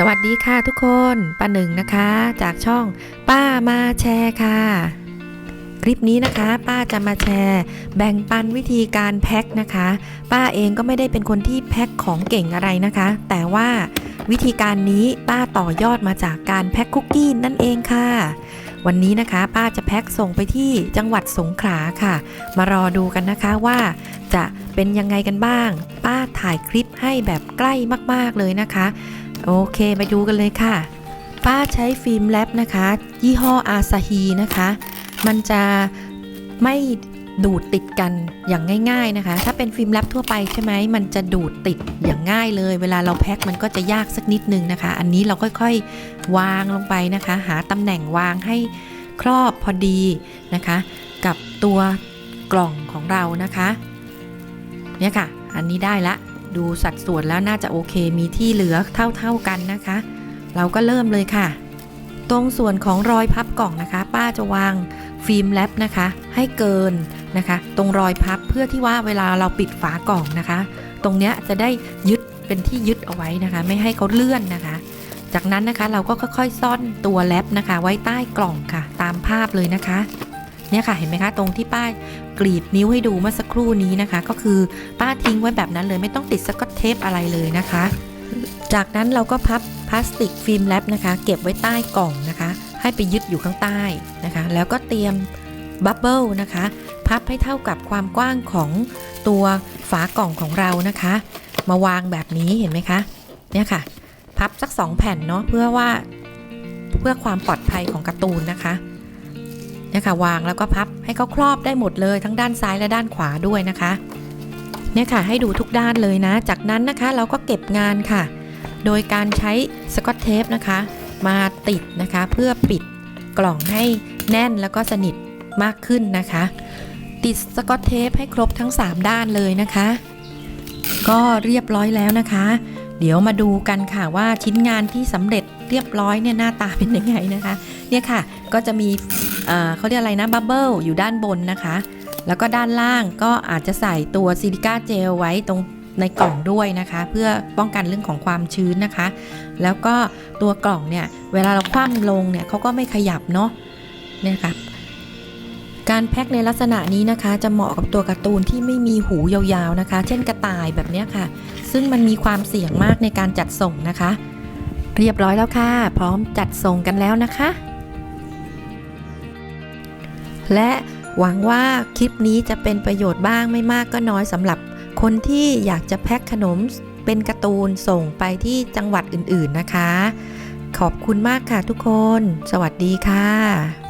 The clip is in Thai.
สวัสดีค่ะทุกคนป้าหนึ่งนะคะ จากช่องป้ามาแชร์ค่ะ คลิปนี้นะคะ ป้าจะมาแชร์ แบ่งปันวิธีการแพ็คนะคะ ป้าเองก็ไม่ได้เป็นคนที่แพ็คของเก่งอะไรนะคะ แต่ว่าวิธีการนี้ป้าต่อยอดมาจากการแพ็คคุกกี้นั่นเองค่ะ วันนี้นะคะป้าจะแพ็คส่งไปที่จังหวัดสงขลาค่ะ มารอดูกันนะคะว่าจะ เป็นยังไงกันบ้าง ป้าถ่ายคลิปให้แบบใกล้มากๆเลยนะคะ โอเคไปดูกันเลยค่ะ ป้าใช้ฟิล์มแรปนะคะ ยี่ห้ออาซาฮีนะคะ มันจะไม่ดูดติดกันอย่างง่าย ๆนะคะ ถ้าเป็นฟิล์มแรปทั่วไปใช่ไหม มันจะดูดติดอย่างง่ายเลย เวลาเราแพ็คมันก็จะยากสักนิดนึงนะคะ อันนี้เราค่อยๆวางลงไปนะคะ หาตำแหน่งวางให้ครอบพอดีนะคะ กับตัวกล่องของเรานะคะ เนี่ยค่ะ อันนี้ได้ละ ดูสัดส่วนแล้วน่าจะโอเค มีที่เหลือเท่าๆกันนะคะ เราก็เริ่มเลยค่ะ ตรงส่วนของรอยพับกล่องนะคะ ป้าจะวางฟิล์มแรปนะคะ ให้เกินนะคะ ตรงรอยพับเพื่อที่ว่าเวลาเราปิดฝากล่องนะคะ ตรงเนี้ยจะได้ยึดเป็นที่ยึดเอาไว้นะคะ ไม่ให้เขาเลื่อนนะคะ จากนั้นนะคะเราก็ค่อยๆซ่อนตัวแรปนะคะ ไว้ใต้กล่องค่ะ ตามภาพเลยนะคะ เนี่ยค่ะเห็นไหมคะตรงที่ป้ากรีดนิ้วให้ดูเมื่อสักครู่นี้นะคะ ก็คือป้าทิ้งไว้แบบนั้นเลยไม่ต้องติดสกอตเทปอะไรเลยนะคะ จากนั้นเราก็พับพลาสติกฟิล์มแรปนะคะ เก็บไว้ใต้กล่องนะคะ ให้ไปยึดอยู่ข้างใต้นะคะ แล้วก็เตรียมบับเบิลนะคะ พับให้เท่ากับความกว้างของตัวฝากล่องของเรานะคะ มาวางแบบนี้เห็นไหมคะเนี่ยค่ะ พับสัก 2 แผ่นเนาะเพื่อว่าเพื่อความปลอดภัยของการ์ตูนนะคะ นี่ยค่ะวางแล้วก็พับให้เขาครอบได้หมดเลยทั้งด้านซ้ายและด้านขวาด้วยนะคะเนี่ยค่ะให้ดูทุกด้านเลยนะ จากนั้นนะคะเราก็เก็บงานค่ะ โดยการใช้สกอตเทปนะคะ มาติดนะคะเพื่อปิดกล่องให้แน่นแล้วก็สนิทมากขึ้นนะคะ ติดสกอตเทปให้ครบทั้ง 3 ด้านเลยนะคะ ก็เรียบร้อยแล้วนะคะ เดี๋ยวมาดูกันค่ะว่าชิ้นงานที่สำเร็จเรียบร้อยเนี่ยหน้าตาเป็นยังไงนะคะ เนี่ยค่ะก็จะมี เขาเรียกอะไรนะบับเบิลอยู่ด้านบนนะคะ แล้วก็ด้านล่างก็อาจจะใส่ตัวซิลิก้าเจลไว้ตรงในกล่องด้วยนะคะ เพื่อป้องกันเรื่องของความชื้นนะคะ แล้วก็ตัวกล่องเนี่ย เวลาเราคว่ำลงเนี่ยเขาก็ไม่ขยับเนาะเนี่ยค่ะการแพ็คในลักษณะนี้นะคะ จะเหมาะกับตัวการ์ตูนที่ไม่มีหูยาวๆนะคะ เช่นกระต่ายแบบนี้ค่ะ ซึ่งมันมีความเสี่ยงมากในการจัดส่งนะคะ เรียบร้อยแล้วค่ะ พร้อมจัดส่งกันแล้วนะคะ และหวังว่าคลิปนี้จะเป็นประโยชน์บ้างไม่มากก็น้อยสำหรับคนที่อยากจะแพ็คขนมเป็นการ์ตูนส่งไปที่จังหวัดอื่นๆนะคะ ขอบคุณมากค่ะทุกคน สวัสดีค่ะ